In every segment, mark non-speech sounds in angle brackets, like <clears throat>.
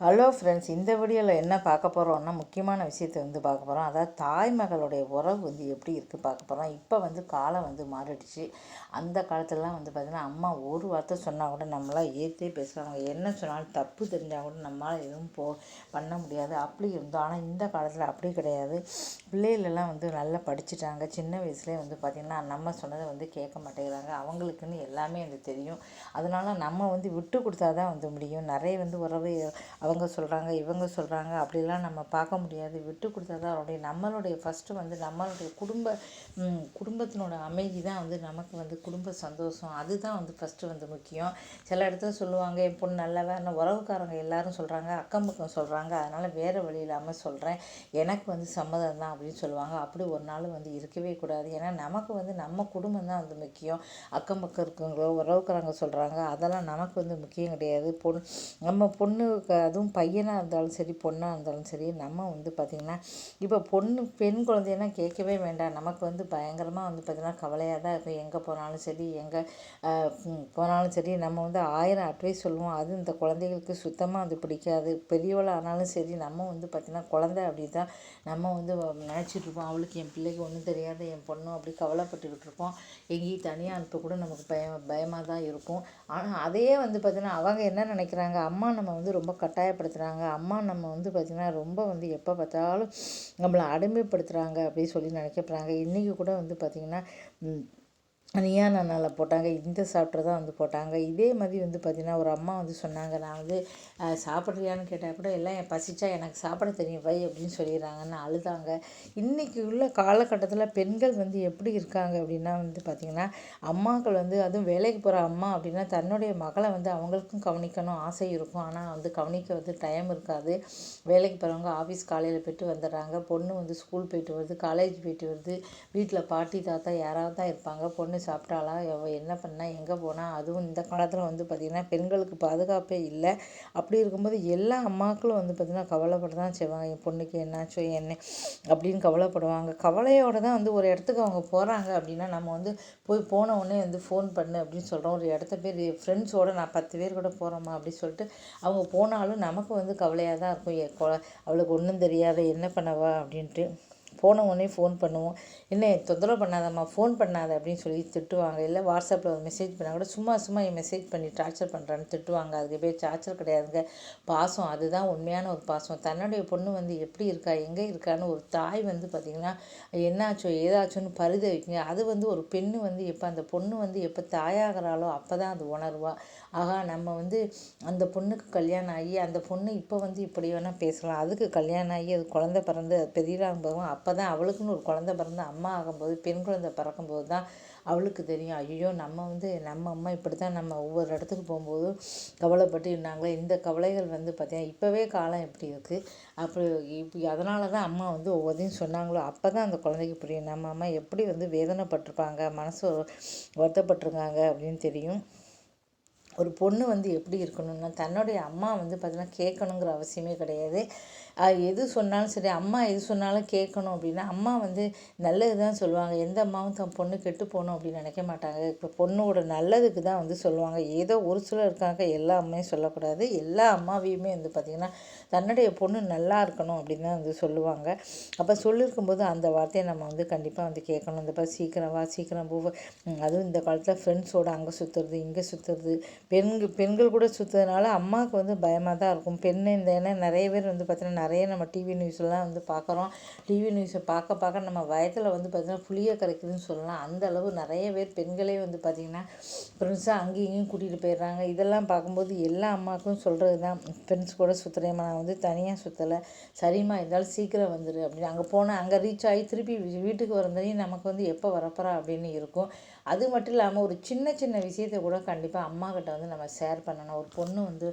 Hello friends இந்த வீடியோவில் என்ன பார்க்க போகிறோம்னா முக்கியமான விஷயத்தை வந்து பார்க்க போகிறோம் அதாவது தாய் மகளுடைய உறவு வந்து எப்படி இருக்குது பார்க்க போகிறோம் இப்போ வந்து காலம் வந்து மாறிடுச்சு. அந்த காலத்துலலாம் வந்து பார்த்திங்கன்னா அம்மா ஒரு வார்த்தை சொன்னால் கூட நம்மளாம் ஏற்றே பேசுகிறாங்க என்ன சொன்னாலும் தப்பு தெரிஞ்சால் கூட நம்மளால் எதுவும் போ பண்ண முடியாது. அப்படி இருந்தோம். ஆனால் இந்த காலத்தில் அப்படி கிடையாது. பிள்ளைகளெல்லாம் வந்து நல்லா படிச்சுட்டாங்க. சின்ன வயசுலேயே வந்து பார்த்திங்கன்னா நம்ம சொன்னதை வந்து கேட்க மாட்டேங்கிறாங்க. அவங்களுக்குன்னு எல்லாமே வந்து தெரியும். அதனால் நம்ம வந்து விட்டு கொடுத்தா தான் வந்து முடியும். நிறைய வந்து உறவு அவங்க சொல்கிறாங்க இவங்க சொல்கிறாங்க அப்படிலாம் நம்ம பார்க்க முடியாது. விட்டு கொடுத்தா தான் அவருடைய நம்மளுடைய ஃபஸ்ட்டு வந்து நம்மளுடைய குடும்ப குடும்பத்தினோட அமைதி தான் வந்து நமக்கு வந்து குடும்ப சந்தோஷம். அதுதான் வந்து ஃபஸ்ட்டு வந்து முக்கியம். சில இடத்துல சொல்லுவாங்க என் பொண்ணு நல்லவன் உறவுக்காரங்க எல்லாரும் சொல்கிறாங்க அக்கம் பக்கம் சொல்கிறாங்க அதனால் வேறு வழி இல்லாமல் சொல்கிறேன் எனக்கு வந்து சம்மதம் தான் அப்படின்னு சொல்லுவாங்க. அப்படி ஒரு நாள் வந்து இருக்கவே கூடாது. ஏன்னா நமக்கு வந்து நம்ம குடும்பம் தான் வந்து முக்கியம். அக்கம் பக்கம் இருக்கவங்களோ உறவுக்காரங்க சொல்கிறாங்க அதெல்லாம் நமக்கு வந்து முக்கியம் கிடையாது. பொண்ணு நம்ம பொண்ணுக்கு அதுவும் பையனாக இருந்தாலும் சரி பொண்ணாக இருந்தாலும் சரி நம்ம வந்து பார்த்திங்கன்னா இப்போ பொண்ணு பெண் குழந்தைன்னா கேட்கவே வேண்டாம். நமக்கு வந்து பயங்கரமாக வந்து பார்த்திங்கன்னா கவலையாக தான் இருக்கும். எங்கே போனாலும் சரி எங்கே போனாலும் சரி நம்ம வந்து ஆயிரம் அட்வைஸ் சொல்லுவோம். அது இந்த குழந்தைகளுக்கு சுத்தமாக அது பிடிக்காது. பெரியவளாக ஆனாலும் சரி நம்ம வந்து பார்த்திங்கன்னா குழந்தை அப்படி தான் நம்ம வந்து நினச்சிட்டு இருப்போம். அவளுக்கு என் பிள்ளைக்கு ஒன்றும் தெரியாது என் பொண்ணும் அப்படி கவலைப்பட்டுக்கிட்டு இருப்போம். எங்கேயும் தனியாக அனுப்ப கூட நமக்கு பயம் பயமாக தான் இருக்கும். ஆனால் அதையே வந்து பார்த்திங்கன்னா அவங்க என்ன நினைக்கிறாங்க? அம்மா நம்ம வந்து ரொம்ப கட்டாயம் கட்டாயப்படுத்துகிறாங்க அம்மா நம்ம வந்து பார்த்திங்கன்னா ரொம்ப வந்து எப்போ பார்த்தாலும் நம்மளை அடிமைப்படுத்துகிறாங்க அப்படின்னு சொல்லி நினைக்கப்படுறாங்க. இன்றைக்கி கூட வந்து பார்த்திங்கன்னா நீயா நானால் போட்டாங்க இந்த சாப்பிட்ரு தான் வந்து போட்டாங்க. இதே மாதிரி வந்து பார்த்திங்கன்னா ஒரு அம்மா வந்து சொன்னாங்க நான் வந்து சாப்பிட்றியான்னு கேட்டால் கூட எல்லாம் என் பசிச்சா எனக்கு சாப்பிட தெரியும் வை அப்படின்னு சொல்லிடுறாங்கன்னு அழுதாங்க. இன்றைக்கி உள்ள காலகட்டத்தில் பெண்கள் வந்து எப்படி இருக்காங்க அப்படின்னா வந்து பார்த்திங்கன்னா அம்மாக்கள் வந்து அதுவும் வேலைக்கு போகிற அம்மா அப்படின்னா தன்னுடைய மகளை வந்து அவங்களுக்கும் கவனிக்கணும் ஆசை இருக்கும். ஆனால் வந்து கவனிக்க வந்து டைம் இருக்காது. வேலைக்கு போகிறவங்க ஆஃபீஸ் காலையில் போய்ட்டு வந்துடுறாங்க. பொண்ணு வந்து ஸ்கூல் போயிட்டு வருது காலேஜ் போயிட்டு வருது. வீட்டில் பாட்டி தாத்தா யாராவது தான் இருப்பாங்க பொண்ணு சாப்பிட்டாளா? எவ என்ன பண்ணா? எங்கே போனால் அதுவும் இந்த காலத்தில் வந்து பார்த்திங்கன்னா பெண்களுக்கு பாதுகாப்பே இல்லை. அப்படி இருக்கும்போது எல்லா அம்மாக்களும் வந்து பார்த்திங்கன்னா கவலைப்பட தான் செய்வாங்க. என் பொண்ணுக்கு என்னாச்சோ என்ன அப்படின்னு கவலைப்படுவாங்க. கவலையோடு தான் வந்து ஒரு இடத்துக்கு அவங்க போகிறாங்க அப்படின்னா நம்ம வந்து போய் போன உடனே வந்து ஃபோன் பண்ணு அப்படின்னு சொல்கிறோம் ஒரு இடத்த பேர் ஃப்ரெண்ட்ஸோடு நான் பத்து பேர் கூட போகிறோமா அப்படின்னு சொல்லிட்டு அவங்க போனாலும் நமக்கு வந்து கவலையாக தான் இருக்கும். அவளுக்கு ஒன்றும் தெரியாத என்ன பண்ணவா அப்படின்ட்டு. போன உடனே ஃபோன் பண்ணுவோம். என்ன தொந்தரவு பண்ணாதம்மா ஃபோன் பண்ணாத அப்படின்னு சொல்லி திட்டுவாங்க. இல்லை வாட்ஸ்அப்பில் ஒரு மெசேஜ் பண்ணால் கூட சும்மா சும்மா என் மெசேஜ் பண்ணி டார்ச்சர் பண்ணுறான்னு திட்டுவாங்க. அதுக்கு பேர் டார்ச்சர் கிடையாதுங்க. பாசம் அதுதான் உண்மையான ஒரு பாசம். தன்னுடைய பொண்ணு வந்து எப்படி இருக்கா எங்கே இருக்கான்னு ஒரு தாய் வந்து பார்த்திங்கன்னா என்னாச்சோ ஏதாச்சோன்னு பரித வைக்குங்க அது வந்து ஒரு பெண்ணு வந்து எப்போ அந்த பொண்ணு வந்து எப்போ தாயாகிறாளோ அப்போ தான் அது உணர்வா. ஆகா நம்ம வந்து அந்த பொண்ணுக்கு கல்யாணம் ஆகி அந்த பொண்ணு இப்போ வந்து இப்படி வேணால் பேசலாம். அதுக்கு கல்யாணம் ஆகி அது குழந்த பிறந்து பெரியலாகும் அப்போ தான் அவளுக்குன்னு ஒரு குழந்த பிறந்து அம்மா ஆகும்போது பெண் குழந்தை பிறக்கும்போது தான் அவளுக்கு தெரியும். ஐயோ நம்ம வந்து நம்ம அம்மா இப்படி தான் நம்ம ஒவ்வொரு இடத்துக்கு போகும்போதும் கவலைப்பட்டு இருந்தாங்களே. இந்த கவலைகள் வந்து பார்த்தீங்கன்னா இப்போவே காலம் எப்படி இருக்குது அப்படி இப்போ அதனால தான் அம்மா வந்து ஒவ்வொருத்தையும் சொன்னாங்களோ அப்போ தான் அந்த குழந்தைக்கு புரியும். நம்ம அம்மா எப்படி வந்து வேதனைப்பட்டிருப்பாங்க மனசு வருத்தப்பட்டிருக்காங்க அப்படின்னு தெரியும். ஒரு பொண்ணு வந்து எப்படி இருக்கணும்னா தன்னுடைய அம்மா வந்து பார்த்திங்கன்னா கேட்கணுங்கிற அவசியமே கிடையாது. எது சொன்னாலும் சரி அம்மா எது சொன்னாலும் கேட்கணும் அப்படின்னா அம்மா வந்து நல்லது தான் சொல்லுவாங்க. எந்த அம்மாவும் தன் பொண்ணு கெட்டு போகணும் அப்படின்னு நினைக்க மாட்டாங்க. இப்போ பொண்ணோட நல்லதுக்கு தான் வந்து சொல்லுவாங்க. ஏதோ ஒரு சிலர் இருக்காங்க எல்லா அம்மையும் சொல்லக்கூடாது. எல்லா அம்மாவையுமே வந்து பார்த்திங்கன்னா தன்னுடைய பொண்ணு நல்லா இருக்கணும் அப்படின்னு தான் வந்து சொல்லுவாங்க. அப்போ சொல்லியிருக்கும்போது அந்த வார்த்தையை நம்ம வந்து கண்டிப்பாக வந்து கேட்கணும். இந்த மாதிரி சீக்கிரம் வா சீக்கிரம் போ. அதுவும் இந்த காலத்தில் ஃப்ரெண்ட்ஸோடு அங்கே சுற்றுறது இங்கே சுற்றுறது பெண்கள் பெண்கள் கூட சுற்றுறதுனால அம்மாவுக்கு வந்து பயமாக தான் இருக்கும். பெண் இந்த ஏன்னா நிறைய பேர் வந்து பார்த்திங்கன்னா நிறைய நம்ம டிவி நியூஸ்லாம் வந்து பார்க்குறோம் டிவி நியூஸை பார்க்க பார்க்க நம்ம வயதில் வந்து பார்த்திங்கன்னா புளியை கரைக்குதுன்னு சொல்லலாம். அந்த அளவு நிறைய பேர் பெண்களே வந்து பார்த்திங்கன்னா ஃப்ரெண்ட்ஸாக அங்கேயும் இங்கேயும் கூட்டிகிட்டு போயிடுறாங்க. இதெல்லாம் பார்க்கும்போது எல்லா அம்மாவுக்கும் சொல்கிறது தான் ஃப்ரெண்ட்ஸ் கூட சுற்றுறேம்மா நான் வந்து தனியாக சுற்றலை சரிம்மா இருந்தாலும் சீக்கிரம் வந்துடு அப்படின்னு. அங்கே போனால் அங்கே ரீச் ஆகி திருப்பி வீட்டுக்கு வரந்தனையும் நமக்கு வந்து எப்போ வரப்போகிறா அப்படின்னு இருக்கும். அது மட்டும் இல்லாமல் ஒரு சின்ன சின்ன விஷயத்தை கூட கண்டிப்பாக அம்மாக்கிட்ட வந்து நம்ம ஷேர் பண்ணணும். ஒரு பொண்ணு வந்து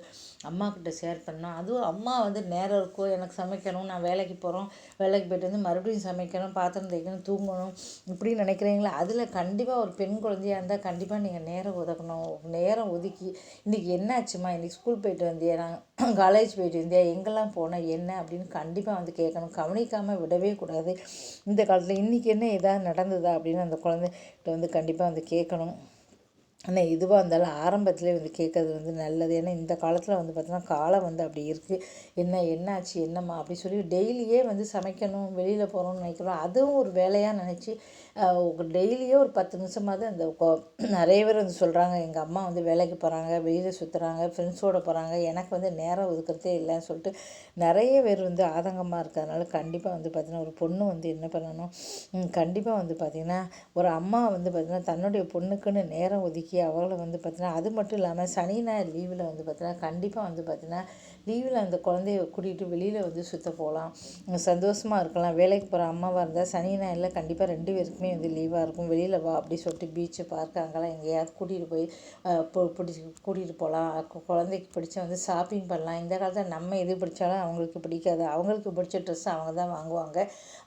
அம்மாக்கிட்ட ஷேர் பண்ணணும் அதுவும் அம்மா வந்து நேரம் இருக்கோ எனக்கு சமைக்கணும் நான் வேலைக்கு போகிறோம் வேலைக்கு போய்ட்டு வந்து மறுபடியும் சமைக்கணும் பாத்திரம் தேய்க்கணும் தூங்கணும் இப்படி நினைக்கிறீங்களா? அதில் கண்டிப்பாக ஒரு பெண் குழந்தையாக இருந்தால் கண்டிப்பாக நீங்கள் நேரம் ஒதுக்கணும். நேரம் ஒதுக்கி இன்றைக்கி என்னாச்சுமா இன்றைக்கி ஸ்கூல் போயிட்டு வந்தியா? நான் <clears throat> காலேஜ் போயிட்டு வந்தியா? எங்கெல்லாம் போனேன் என்ன? அப்படின்னு கண்டிப்பாக வந்து கேட்கணும். கவனிக்காமல் விடவே கூடாது. இந்த காலத்தில் இன்றைக்கி என்ன ஏதாவது நடந்ததா? அப்படின்னு அந்த குழந்தைகிட்ட வந்து கண்டிப்பாக வந்து கேட்கணும். ஆனால் எதுவாக இருந்தாலும் ஆரம்பத்திலே வந்து கேட்கறது வந்து நல்லது. ஏன்னா இந்த காலத்தில் வந்து பார்த்தோன்னா காலம் வந்து அப்படி இருக்குது என்ன என்னாச்சு என்னம்மா அப்படி சொல்லி டெய்லியே வந்து சமைக்கணும் வெளியில் போகிறோம்னு நினைக்கிறோம். அதுவும் ஒரு வேலையாக நினச்சி டெய்லியே ஒரு பத்து நிமிஷமாவது அந்த நிறைய பேர் வந்து சொல்கிறாங்க எங்கள் அம்மா வந்து வேலைக்கு போகிறாங்க வெளியில் சுற்றுறாங்க ஃப்ரெண்ட்ஸோடு போகிறாங்க எனக்கு வந்து நேரம் ஒதுக்கிறதே இல்லைன்னு சொல்லிட்டு நிறைய பேர் வந்து ஆதங்கமாக இருக்கிறதுனால கண்டிப்பாக வந்து பார்த்திங்கன்னா ஒரு பொண்ணு வந்து என்ன பண்ணணும்? கண்டிப்பாக வந்து பார்த்திங்கன்னா ஒரு அம்மா வந்து பார்த்திங்கன்னா தன்னுடைய பொண்ணுக்குன்னு நேரம் ஒதுக்கி அவளை வந்து பார்த்திங்கன்னா அது மட்டும் இல்லாமல் சனி ஞாயிறு லீவில் வந்து பார்த்திங்கன்னா கண்டிப்பாக வந்து பார்த்திங்கன்னா லீவில் அந்த குழந்தைய கூட்டிகிட்டு வெளியில் வந்து சுற்ற போகலாம் சந்தோஷமாக இருக்கலாம். வேலைக்கு போகிற அம்மாவாக இருந்தால் சனி ஞாயிறில் கண்டிப்பாக ரெண்டு பேருக்குமே வந்து லீவாக இருக்கும். வெளியில் வா அப்படி சொல்லிட்டு பீச்சு பார்க்க அங்கெல்லாம் எங்கேயாவது கூட்டிகிட்டு போய் பிடிச்சி கூட்டிகிட்டு போகலாம் குழந்தைக்கு பிடிச்ச வந்து ஷாப்பிங் பண்ணலாம். இந்த காலத்தில் நம்ம எது பிடிச்சாலும் அவங்களுக்கு பிடிக்காது. அவங்களுக்கு பிடிச்ச ட்ரெஸ் அவங்க தான் வாங்குவாங்க.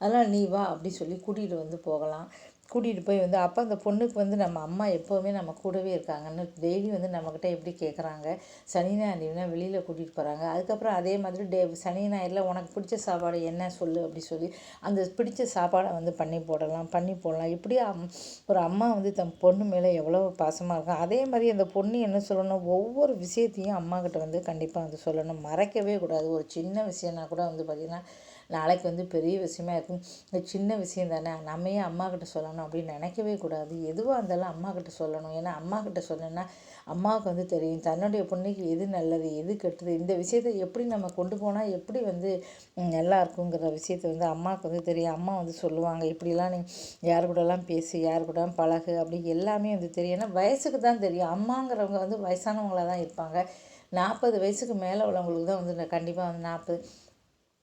அதனால் நீ வா அப்படி சொல்லி கூட்டிகிட்டு வந்து போகலாம். கூட்டிகிட்டு போய் வந்து அப்போ அந்த பொண்ணுக்கு வந்து நம்ம அம்மா எப்போவுமே நம்ம கூடவே இருக்காங்கன்னு டெய்லி வந்து நம்மக்கிட்ட எப்படி கேட்குறாங்க சனி ஞாயிறுனா வெளியில் கூட்டிகிட்டு போகிறாங்க அதுக்கப்புறம் அதே மாதிரி டே சனி ஞாயிறில் உனக்கு பிடிச்ச சாப்பாடு என்ன சொல்லு அப்படி சொல்லி அந்த பிடிச்ச சாப்பாடை வந்து பண்ணி போடலாம் பண்ணி போடலாம். இப்படி அம் ஒரு அம்மா வந்து தன் பொண்ணு மேலே எவ்வளோ பாசமாக இருக்கும் அதே மாதிரி அந்த பொண்ணு என்ன சொல்லணும்? ஒவ்வொரு விஷயத்தையும் அம்மாக்கிட்ட வந்து கண்டிப்பாக வந்து சொல்லணும். மறைக்கவே கூடாது. ஒரு சின்ன விஷயம்னா கூட வந்து பார்த்திங்கன்னா நாளைக்கு வந்து பெரிய விஷயமா இருக்கும். இந்த சின்ன விஷயம் தானே நம்ம ஏன் அம்மாக்கிட்ட சொல்லணும் அப்படின்னு நினைக்கவே கூடாது. எதுவாக இருந்தாலும் அம்மாக்கிட்ட சொல்லணும். ஏன்னா அம்மாக்கிட்ட சொல்லணும்னா அம்மாவுக்கு வந்து தெரியும் தன்னுடைய பொண்ணுக்கு எது நல்லது எது கெட்டது இந்த விஷயத்தை எப்படி நம்ம கொண்டு போனால் எப்படி வந்து நல்லா இருக்குங்கிற விஷயத்த வந்து அம்மாவுக்கு வந்து தெரியும். அம்மா வந்து சொல்லுவாங்க இப்படிலாம் நீ யார் கூடலாம் பேசி யார் கூடலாம் பழகு அப்படி எல்லாமே வந்து தெரியும். ஏன்னா வயசுக்கு தான் தெரியும். அம்மாங்கிறவங்க வந்து வயசானவங்களாக தான் இருப்பாங்க. நாற்பது வயசுக்கு மேலே உள்ளவங்களுக்கு தான் வந்து கண்டிப்பாக வந்து நாற்பது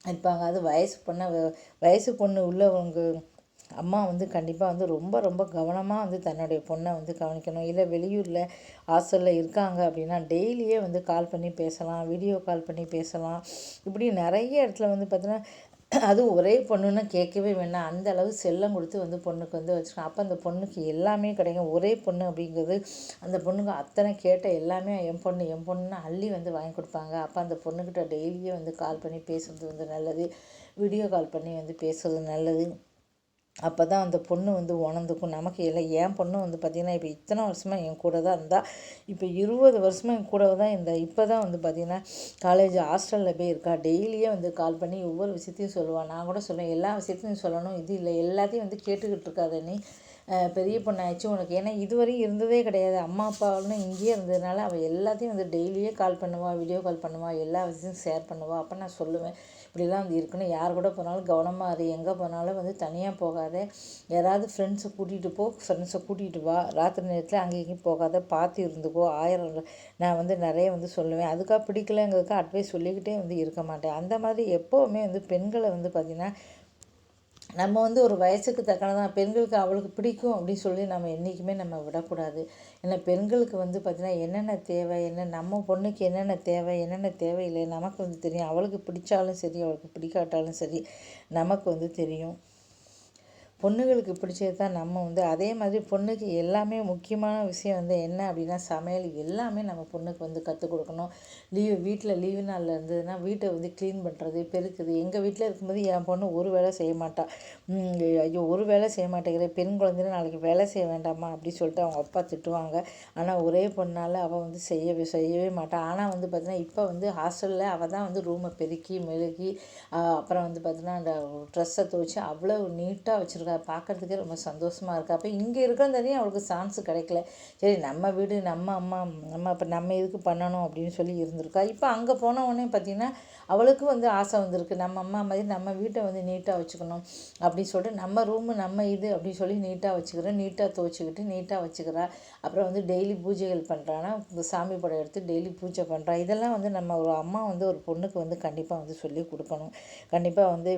இருப்பாங்க அது வயசு பொண்ணை வயசு பொண்ணு உள்ளவங்க அம்மா வந்து கண்டிப்பாக வந்து ரொம்ப ரொம்ப கவனமாக வந்து தன்னுடைய பொண்ணை வந்து கவனிக்கணும். இல்லை வெளியூரில் ஹாஸ்டலில் இருக்காங்க அப்படின்னா டெய்லியே வந்து கால் பண்ணி பேசலாம் வீடியோ கால் பண்ணி பேசலாம். இப்படி நிறைய இடத்துல வந்து பார்த்தீங்கன்னா அதுவும் ஒரே பொண்ணுன்னா கேட்கவே வேணாம் அந்த அளவு செல்லம் கொடுத்து வந்து பொண்ணுக்கு வந்து வச்சுருக்கோம் அப்போ அந்த பொண்ணுக்கு எல்லாமே கிடைக்கும். ஒரே பொண்ணு அப்படிங்கிறது அந்த பொண்ணுக்கு அத்தனை கேட்ட எல்லாமே என் பொண்ணு என் பொண்ணுன்னு அள்ளி வந்து வாங்கி கொடுப்பாங்க. அப்போ அந்த பொண்ணுக்கிட்ட டெய்லியே வந்து கால் பண்ணி பேசுகிறது வந்து நல்லது. வீடியோ கால் பண்ணி வந்து பேசுகிறது நல்லது. அப்போ தான் அந்த பொண்ணு வந்து உணர்ந்துக்கும். நமக்கு இல்லை என் பொண்ணு வந்து பார்த்திங்கன்னா இப்போ இத்தனை வருஷமாக என் கூட தான் இருந்தால் இப்போ இருபது வருஷமாக என் கூட தான் இருந்தால் இப்போ தான் வந்து பார்த்திங்கன்னா காலேஜ் ஹாஸ்டலில் போய் இருக்கா. டெய்லியே வந்து கால் பண்ணி ஒவ்வொரு விஷயத்தையும் சொல்லுவாள் நான் கூட சொல்லுவேன் எல்லா விஷயத்தையும் சொல்லணும். இது இல்லை எல்லாத்தையும் வந்து கேட்டுக்கிட்டு இருக்காத நீ. பெரிய பொண்ணாயிடுச்சு உனக்கு. ஏன்னா இதுவரையும் இருந்ததே கிடையாது. அம்மா அப்பாவுன்னு இங்கேயே இருந்ததுனால அவள் எல்லாத்தையும் வந்து டெய்லியே கால் பண்ணுவாள் வீடியோ கால் பண்ணுவாள் எல்லா விஷயத்தையும் ஷேர் பண்ணுவாள் அப்போ நான் சொல்லுவேன். இப்படிலாம் வந்து இருக்கணும் யார் கூட போனாலும் கவனமாக அது எங்கே போனாலும் வந்து தனியாக போகாத. யாராவது ஃப்ரெண்ட்ஸை கூட்டிகிட்டு போ. ஃப்ரெண்ட்ஸை கூட்டிகிட்டு வா. ராத்திரி நேரத்தில் அங்கேயும் இங்கேயும் போகாத. பார்த்து இருந்துக்கோ. ஆயிரம் நான் வந்து நிறைய வந்து சொல்லுவேன். அதுக்காக பிடிக்கலங்கிறதுக்காக அட்வைஸ் சொல்லிக்கிட்டே வந்து இருக்க மாட்டேன். அந்த மாதிரி எப்போவுமே வந்து பெண்களை வந்து பார்த்திங்கன்னா நம்ம வந்து ஒரு வயசுக்கு தக்கனதான் பெண்களுக்கு அவளுக்கு பிடிக்கும் அப்படின்னு சொல்லி நம்ம என்றைக்குமே நம்ம விடக்கூடாது. ஏன்னா பெண்களுக்கு வந்து பார்த்திங்கன்னா என்னென்ன தேவை என்ன நம்ம பொண்ணுக்கு என்னென்ன தேவை என்னென்ன தேவையில்லை நமக்கு வந்து தெரியும். அவளுக்கு பிடிச்சாலும் சரி அவளுக்கு பிடிக்காட்டாலும் சரி நமக்கு வந்து தெரியும். பொண்ணுங்களுக்கு பிடிச்சது தான் நம்ம வந்து அதே மாதிரி பொண்ணுக்கு எல்லாமே முக்கியமான விஷயம் வந்து என்ன அப்படின்னா சமையல் எல்லாமே நம்ம பொண்ணுக்கு வந்து கற்றுக் கொடுக்கணும். லீவு வீட்டில் லீவு நாளில் இருந்ததுன்னா வீட்டை வந்து க்ளீன் பண்ணுறது பெருக்குது. எங்கள் வீட்டில் இருக்கும்போது என் பொண்ணு ஒரு வேலை செய்ய மாட்டாள் ஐயோ ஒரு வேலை செய்ய மாட்டேங்கிற பெண் குழந்தைன்னா நாளைக்கு வேலை செய்ய வேண்டாமா அப்படின்னு சொல்லிட்டு அவங்க அப்பா திட்டுவாங்க. ஆனால் ஒரே பொண்ணால் அவள் வந்து செய்யவே செய்யவே மாட்டாள் ஆனால் வந்து பார்த்தீங்கன்னா இப்போ வந்து ஹாஸ்டலில் அவள் தான் வந்து ரூமை பெருக்கி மெழுகி அப்புறம் வந்து பார்த்தீங்கன்னா அந்த ட்ரெஸ்ஸை துவைச்சி அவ்வளோ நீட்டாக வச்சுருக்கா. பார்க்குறதுக்கே ரொம்ப சந்தோஷமாக இருக்குது அப்போ இங்கே இருக்கிறதே அவளுக்கு சான்ஸ் கிடைக்கல. சரி நம்ம வீடு நம்ம அம்மா நம்ம இப்போ நம்ம இதுக்கு பண்ணணும் அப்படின்னு சொல்லி இருந்திருக்கா. இப்போ அங்கே போன உடனே பார்த்திங்கன்னா அவளுக்கும் வந்து ஆசை வந்திருக்கு. நம்ம அம்மா மாதிரி நம்ம வீட்டை வந்து நீட்டாக வச்சுக்கணும் அப்படின்னு சொல்லிட்டு நம்ம ரூமு நம்ம இது அப்படின்னு சொல்லி நீட்டாக வச்சுக்கிறோம் நீட்டாக துவச்சிக்கிட்டு நீட்டாக வச்சுக்கிறா. அப்புறம் வந்து டெய்லி பூஜைகள் பண்ணுறான்னா இந்த சாமி படம் எடுத்து டெய்லி பூஜை பண்ணுறா இதெல்லாம் வந்து நம்ம ஒரு அம்மா வந்து ஒரு பொண்ணுக்கு வந்து கண்டிப்பாக வந்து சொல்லி கொடுக்கணும். கண்டிப்பாக வந்து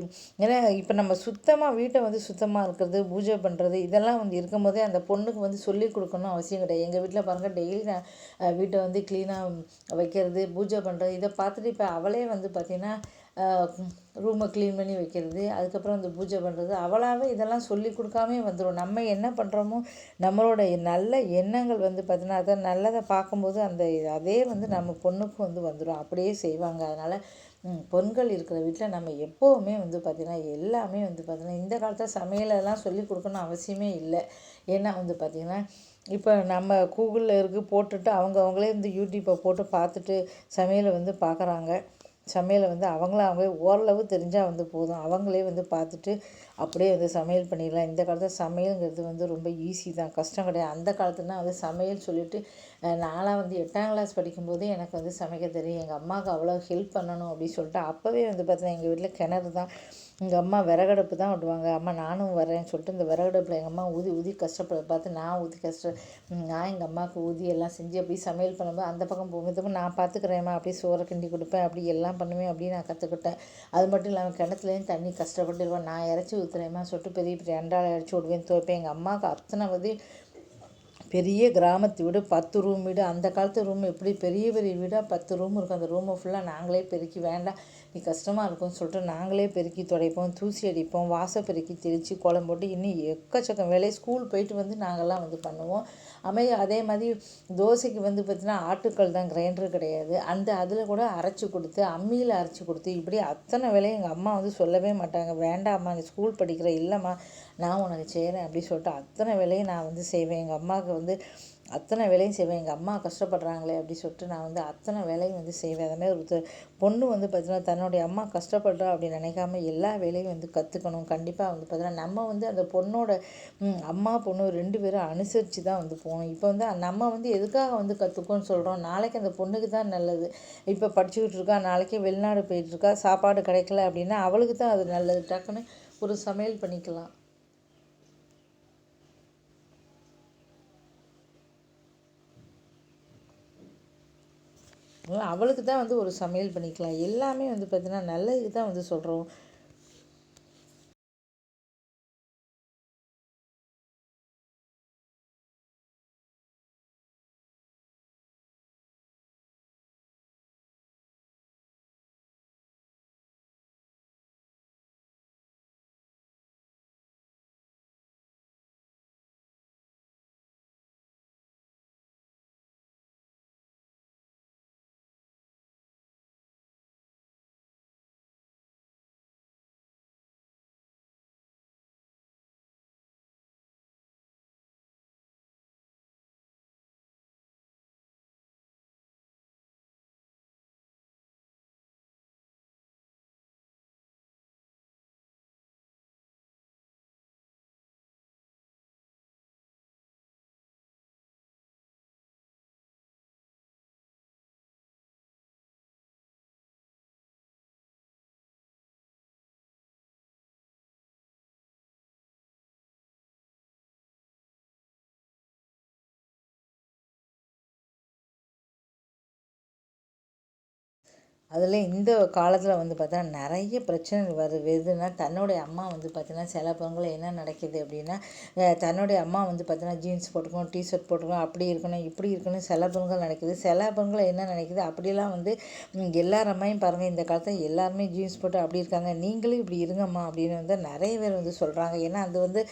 ஏன்னா இப்போ நம்ம சுத்தமாக வீட்டை வந்து சுத்தமாக இருக்கிறது பூஜை பண்ணுறது இதெல்லாம் வந்து இருக்கும்போதே அந்த பொண்ணுக்கு வந்து சொல்லி கொடுக்கணும் அவசியம் கிடையாது. எங்கள் வீட்டில் பாருங்கள் டெய்லி நான் வீட்டை வந்து க்ளீனாக வைக்கிறது பூஜை பண்ணுறது இதை பார்த்துட்டு இப்போ அவளே வந்து பார்த்திங்கன்னா ரூமை க்ளீன் பண்ணி வைக்கிறது அதுக்கப்புறம் அந்த பூஜை பண்ணுறது அவளாகவே இதெல்லாம் சொல்லி கொடுக்காமே வந்துடும் நம்ம என்ன பண்ணுறோமோ நம்மளோட நல்ல எண்ணங்கள் வந்து பார்த்திங்கன்னா அதை நல்லதை பார்க்கும்போது அந்த அதே வந்து நம்ம பொண்ணுக்கும் வந்து வந்துடும் அப்படியே செய்வாங்க. அதனால் பெண்கள் இருக்கிற வீட்டில் நம்ம எப்போவுமே வந்து பார்த்திங்கன்னா எல்லாமே வந்து பார்த்திங்கன்னா இந்த காலத்தில் சமையலெல்லாம் சொல்லி கொடுக்கணும் அவசியமே இல்லை. ஏன்னா வந்து பார்த்திங்கன்னா இப்போ நம்ம கூகுளில் இருக்குது போட்டுட்டு அவங்க அவங்களே வந்து யூடியூப்பை போட்டு பார்த்துட்டு சமையலை வந்து பார்க்குறாங்க. சமையலை வந்து அவங்களாம் அவங்களே ஓரளவு தெரிஞ்சால் வந்து போதும். அவங்களே வந்து பார்த்துட்டு அப்படியே வந்து சமையல் பண்ணிடலாம். இந்த காலத்தில் சமையலுங்கிறது வந்து ரொம்ப ஈஸி தான். கஷ்டம் கிடையாது. அந்த காலத்துலனா வந்து சமையல் சொல்லிட்டு நானாக வந்து எட்டாம் கிளாஸ் படிக்கும்போதே எனக்கு வந்து சமைக்க தெரியும். எங்கள் அம்மாவுக்கு அவ்வளோ ஹெல்ப் பண்ணணும் அப்படின்னு சொல்லிட்டு அப்போவே வந்து பார்த்தீங்கன்னா எங்கள் வீட்டில் கிணறு தான். எங்கள் அம்மா விறகடுப்பு தான் விடுவாங்க. அம்மா நானும் வரேன்னு சொல்லிட்டு இந்த விறகடுப்பில் எங்கள் அம்மா ஊதி ஊதி கஷ்டப்படுறத பார்த்து நான் ஊதி கஷ்ட நான் எங்கள் அம்மாவுக்கு ஊதி எல்லாம் செஞ்சு அப்படி சமையல் பண்ணும்போது அந்த பக்கம் போகும்போது நான் பார்த்துக்கிறேம்மா அப்படியே சோறை கிண்டி கொடுப்பேன் அப்படி எல்லாம் பண்ணுவேன் அப்படின்னு நான் கற்றுக்கிட்டேன். அது மட்டும் இல்லாமல் கிணத்துலேயும் தண்ணி கஷ்டப்பட்டுருவேன் நான் இறச்சி ஊற்றுறேம்மா சொல்லிட்டு பெரிய பெரிய அண்டாவில் இறச்சி விடுவேன் துவைப்பேன். எங்கள் அம்மாவுக்கு அத்தனை வந்து பெரிய கிராமத்து வீடு பத்து ரூம் வீடு. அந்த காலத்து ரூம் எப்படி பெரிய பெரிய வீடாக பத்து ரூம் இருக்கும். அந்த ரூமை ஃபுல்லாக நாங்களே பெருக்கி வேண்டாம். நீ கஷ்டமாக இருக்கும்னு சொல்லிட்டு நாங்களே பெருக்கி துடைப்போம் தூசி அடிப்போம் வாசல் பெருக்கி தெளித்து கோலம் போட்டு இன்னும் எக்கச்சக்கம் வேலையை ஸ்கூல் போயிட்டு வந்து நாங்கள்லாம் வந்து பண்ணுவோம். அமை அதே மாதிரி தோசைக்கு வந்து பார்த்திங்கன்னா ஆட்டுக்கல் தான் கிரைண்டர் கிடையாது. அந்த அதில் கூட அரைச்சி கொடுத்து அம்மியில் அரைச்சி கொடுத்து இப்படி அத்தனை வேலையும் எங்கள் அம்மா வந்து சொல்லவே மாட்டாங்க. வேண்டாம்மா நீ ஸ்கூல் படிக்கிற இல்லைம்மா நான் உனக்கு செய்கிறேன் அப்படின்னு சொல்லிட்டு அத்தனை வேலையும் நான் வந்து செய்வேன். எங்கள் அம்மாவுக்கு வந்து அத்தனை வேலையும் செய்வேன். எங்கள் அம்மா கஷ்டப்படுறாங்களே அப்படி சொல்லிட்டு நான் வந்து அத்தனை வேலையும் வந்து செய்வேன். அதே ஒரு பொண்ணு வந்து பார்த்திங்கன்னா தன்னுடைய அம்மா கஷ்டப்படுறா அப்படின்னு நினைக்காம எல்லா வேலையும் வந்து கற்றுக்கணும் கண்டிப்பாக வந்து பார்த்திங்கன்னா நம்ம வந்து அந்த பொண்ணோட அம்மா பொண்ணு ரெண்டு பேரும் அனுசரித்து தான் வந்து போகணும். இப்போ வந்து நம்ம வந்து எதுக்காக வந்து கற்றுக்கோன்னு சொல்கிறோம் நாளைக்கு அந்த பொண்ணுக்கு தான் நல்லது. இப்போ படிச்சுக்கிட்டு இருக்கா நாளைக்கு வெளிநாடு போயிட்டுருக்கா சாப்பாடு கிடைக்கல அப்படின்னா அவளுக்கு தான் அது நல்லது. டக்குன்னு ஒரு சமையல் பண்ணிக்கலாம். அவளுக்கு தான் வந்து ஒரு சமையல் பண்ணிக்கலாம். எல்லாமே வந்து பார்த்திங்கன்னா நல்லதுக்கு தான் வந்து சொல்கிறோம் அதில் இந்த காலத்தில் வந்து பார்த்தா நிறைய பிரச்சனைகள் வருது. எதுனா தன்னுடைய அம்மா வந்து பார்த்தீங்கன்னா சில பெண்கள் என்ன நடக்குது அப்படின்னா தன்னுடைய அம்மா வந்து பார்த்தீங்கன்னா ஜீன்ஸ் போட்டுக்கணும் டிஷர்ட் போட்டுக்கணும் அப்படி இருக்கணும் இப்படி இருக்கணும் சில பெண்கள் நடக்குது. சில பெண்கள் என்ன நினைக்குது அப்படிலாம் வந்து எல்லார் அம்மையும் பாருங்கள் இந்த காலத்தில் எல்லாருமே ஜீன்ஸ் போட்டு அப்படி இருக்காங்க. நீங்களும் இப்படி இருங்கம்மா அப்படின்னு வந்து நிறைய பேர் வந்து சொல்கிறாங்க ஏன்னா அது வந்து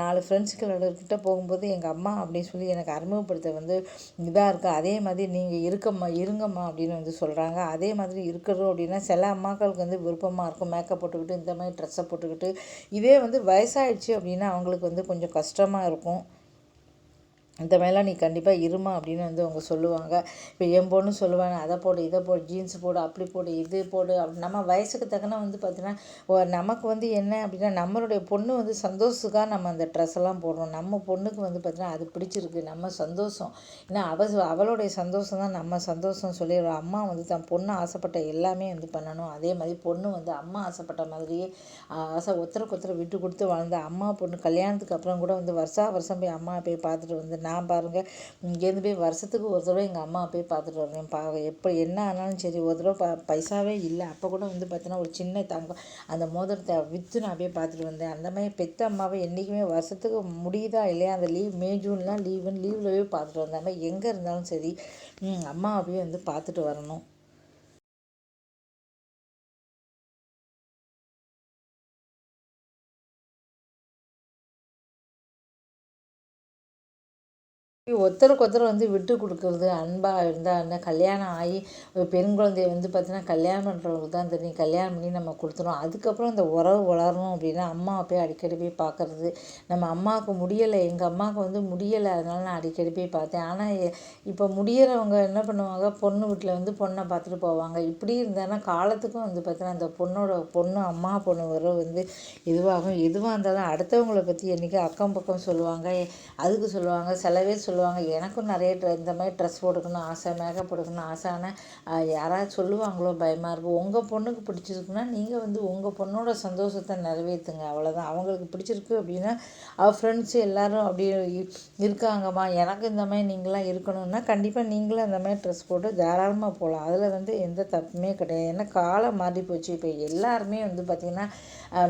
நாலு ஃப்ரெண்ட்ஸுகளோட போகும்போது எங்கள் அம்மா அப்படின்னு சொல்லி எனக்கு அறிமுகப்படுத்த வந்து இதாக இருக்குது அதே மாதிரி நீங்கள் இருக்கம்மா இருங்கம்மா அப்படின்னு வந்து சொல்கிறாங்க அதே மாதிரி இருக்கிறோம் அப்படின்னா சில அம்மாக்களுக்கு வந்து விருப்பமாக இருக்கும். மேக்கப் போட்டுக்கிட்டு இந்த மாதிரி ட்ரெஸ்ஸை போட்டுக்கிட்டு. இதே வந்து வயசாகிடுச்சு அப்படின்னா அவங்களுக்கு வந்து கொஞ்சம் கஷ்டமாக இருக்கும். இந்த மாதிரிலாம் நீ கண்டிப்பாக இருமா அப்படின்னு வந்து அவங்க சொல்லுவாங்க. இப்போ என் பொண்ணு சொல்லுவாங்க அதை போடு இதை போடு ஜீன்ஸ் போடு அப்படி போடு இது போடு. அப்படி நம்ம வயசுக்கு தக்கன வந்து பார்த்தீங்கன்னா நமக்கு வந்து என்ன அப்படின்னா நம்மளுடைய பொண்ணு வந்து சந்தோஷத்துக்காக நம்ம அந்த ட்ரெஸ் எல்லாம் போடுறோம் நம்ம பொண்ணுக்கு வந்து பார்த்தீங்கன்னா அது பிடிச்சிருக்கு. நம்ம சந்தோஷம். ஏன்னா அவ அவளுடைய சந்தோஷம் தான் நம்ம சந்தோஷம் சொல்லிடுவோம் அம்மா வந்து தன் பொண்ணு ஆசைப்பட்ட எல்லாமே வந்து பண்ணணும். அதே மாதிரி பொண்ணு வந்து அம்மா ஆசைப்பட்ட மாதிரியே ஆசை ஒருத்தருக்கு ஒருத்தர் விட்டு கொடுத்து வாழ்ந்த அம்மா பொண்ணு கல்யாணத்துக்கு அப்புறம் கூட வந்து வருஷா வருஷம் போய் அம்மா போய் பார்த்துட்டு வந்து நான் பாருங்கள் இங்கேருந்து போய் வருஷத்துக்கு ஒரு தடவை எங்கள் அம்மா போய் பார்த்துட்டு வருவேன் பா எப்போ என்ன ஆனாலும் சரி ஒரு தடவை ப பைசாவே இல்லை. அப்போ கூட வந்து பார்த்தீங்கன்னா ஒரு சின்ன தங்கம் அந்த மோதிரத்தை விற்று நான் போய் பார்த்துட்டு வந்தேன். அந்த மாதிரி பெத்த அம்மாவை என்றைக்குமே வருஷத்துக்கு முடியுதா இல்லையா அந்த லீவ் மே ஜூன்லாம் லீவுன்னு லீவில் போய் பார்த்துட்டு வந்தேன். எங்கே இருந்தாலும் சரி அம்மாவை போய் வந்து பார்த்துட்டு வரணும். ஒருத்தருக்கு ஒருத்தர் வந்து விட்டு கொடுக்குறது அன்பாக இருந்தால் என்ன? கல்யாணம் ஆகி ஒரு பெண் குழந்தைய வந்து பார்த்தீங்கன்னா கல்யாணம் பண்ணுறவங்களுக்கு தான் தெரியும். கல்யாணம் பண்ணி நம்ம கொடுத்துரும் அதுக்கப்புறம் இந்த உறவு வளரணும் அப்படின்னா அம்மாவை போய் அடிக்கடி போய் பார்க்குறது. நம்ம அம்மாவுக்கு முடியலை. எங்கள் அம்மாவுக்கு வந்து முடியலை. அதனால நான் அடிக்கடி போய் பார்த்தேன். ஆனால் இப்போ முடியறவங்க என்ன பண்ணுவாங்க? பொண்ணு வீட்டில் வந்து பொண்ணை பார்த்துட்டு போவாங்க. இப்படி இருந்தாங்கன்னா காலத்துக்கும் வந்து பார்த்தீங்கன்னா அந்த பொண்ணோட பொண்ணு அம்மா பொண்ணு உறவு வந்து இதுவாகும். எதுவாக இருந்தாலும் அடுத்தவங்களை பற்றி என்றைக்கு அக்கம் பக்கம் சொல்லுவாங்க. அதுக்கு சொல்லுவாங்க. சில பேர் சொல்லுவாங்க. எனக்கும் நிறைய ட்ரெ இந்த மாதிரி ட்ரெஸ் போட்டுக்கணும் ஆசை மேக்கப் போட்டுக்கணும் ஆசை. ஆனால் யாராவது சொல்லுவாங்களோ பயமாக இருக்கும் உங்கள் பொண்ணுக்கு பிடிச்சிருக்குன்னா நீங்கள் வந்து உங்கள் பொண்ணோட சந்தோஷத்தை நிறைவேற்றுங்க அவ்வளோதான் அவங்களுக்கு பிடிச்சிருக்கு அப்படின்னா அவள் ஃப்ரெண்ட்ஸு எல்லோரும் அப்படி இருக்காங்கம்மா. எனக்கு இந்த மாதிரி நீங்களாம் இருக்கணும்னா கண்டிப்பாக நீங்களும் அந்த மாதிரி ட்ரெஸ் போட்டு தாராளமாக போகலாம் அதில் வந்து எந்த தப்புமே கிடையாது. ஏன்னா காலம் மாறி போச்சு இப்போ எல்லாருமே வந்து பார்த்திங்கன்னா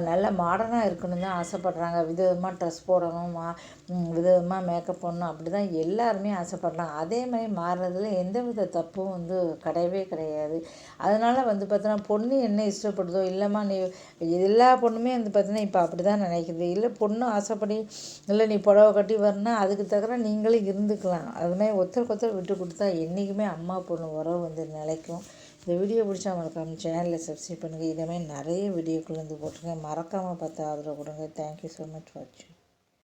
நல்ல மாடர்னாக இருக்கணும்னு தான் ஆசைப்பட்றாங்க. விதவிதமாக ட்ரெஸ் போடணும் மா விதவிதமாக மேக்கப் பண்ணணும் அப்படி தான் எல்லாருமே ஆசைப்பட்றாங்க. அதே மாதிரி மாறுறதுல எந்த வித தப்பும் வந்து கிடையவே கிடையாது. அதனால் வந்து பார்த்தோன்னா பொண்ணு என்ன இஷ்டப்படுதோ இல்லைம்மா நீ எல்லா பொண்ணுமே வந்து பார்த்தீங்கன்னா இப்போ அப்படி தான் நினைக்குது. இல்லை பொண்ணு ஆசைப்படி இல்லை நீ புடவை கட்டி வரணும் அதுக்கு தகுந்த நீங்களும் இருந்துக்கலாம். அதுமாதிரி ஒருத்தருக்கு ஒருத்தர் விட்டு கொடுத்தா என்றைக்குமே அம்மா பொண்ணு உறவு வந்து நிலைக்கும். இந்த வீடியோ பிடிச்சா மறக்காமல் சேனலில் சப்ஸ்கிரைப் பண்ணுங்கள் இதே மாதிரி நிறைய வீடியோக்கள் வந்து போட்டுருங்க மறக்காமல் பார்த்து ஆதரவு கொடுங்க. தேங்க்யூ ஸோ மச் வாட்சிங்